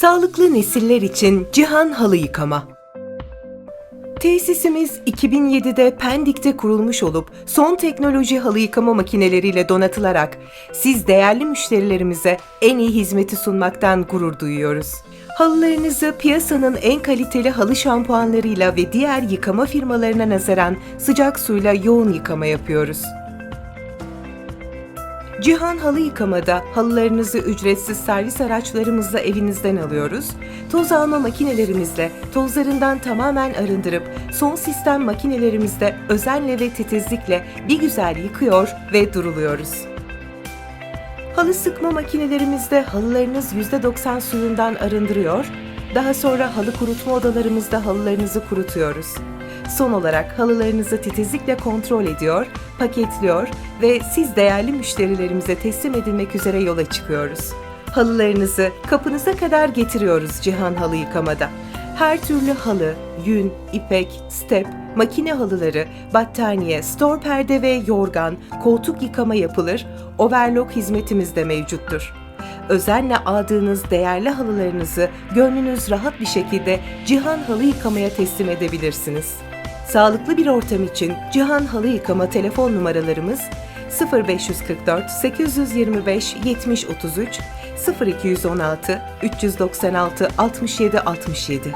Sağlıklı nesiller için Cihan Halı Yıkama. Tesisimiz 2007'de Pendik'te kurulmuş olup son teknoloji halı yıkama makineleriyle donatılarak siz değerli müşterilerimize en iyi hizmeti sunmaktan gurur duyuyoruz. Halılarınızı piyasanın en kaliteli halı şampuanlarıyla ve diğer yıkama firmalarına nazaran sıcak suyla yoğun yıkama yapıyoruz. Cihan Halı Yıkamada halılarınızı ücretsiz servis araçlarımızla evinizden alıyoruz. Toz alma makinelerimizle tozlarından tamamen arındırıp son sistem makinelerimizde özenle ve titizlikle bir güzel yıkıyor ve duruluyoruz. Halı sıkma makinelerimizde halılarınız %90 suyundan arındırıyor. Daha sonra halı kurutma odalarımızda halılarınızı kurutuyoruz. Son olarak halılarınızı titizlikle kontrol ediyor, paketliyor ve siz değerli müşterilerimize teslim edilmek üzere yola çıkıyoruz. Halılarınızı kapınıza kadar getiriyoruz Cihan Halı Yıkamada. Her türlü halı, yün, ipek, step, makine halıları, battaniye, stor perde ve yorgan, koltuk yıkama yapılır, overlock hizmetimiz de mevcuttur. Özenle aldığınız değerli halılarınızı gönlünüz rahat bir şekilde Cihan Halı Yıkamaya teslim edebilirsiniz. Sağlıklı bir ortam için Cihan Halı Yıkama telefon numaralarımız 0544 825 70 33 0216 396 67 67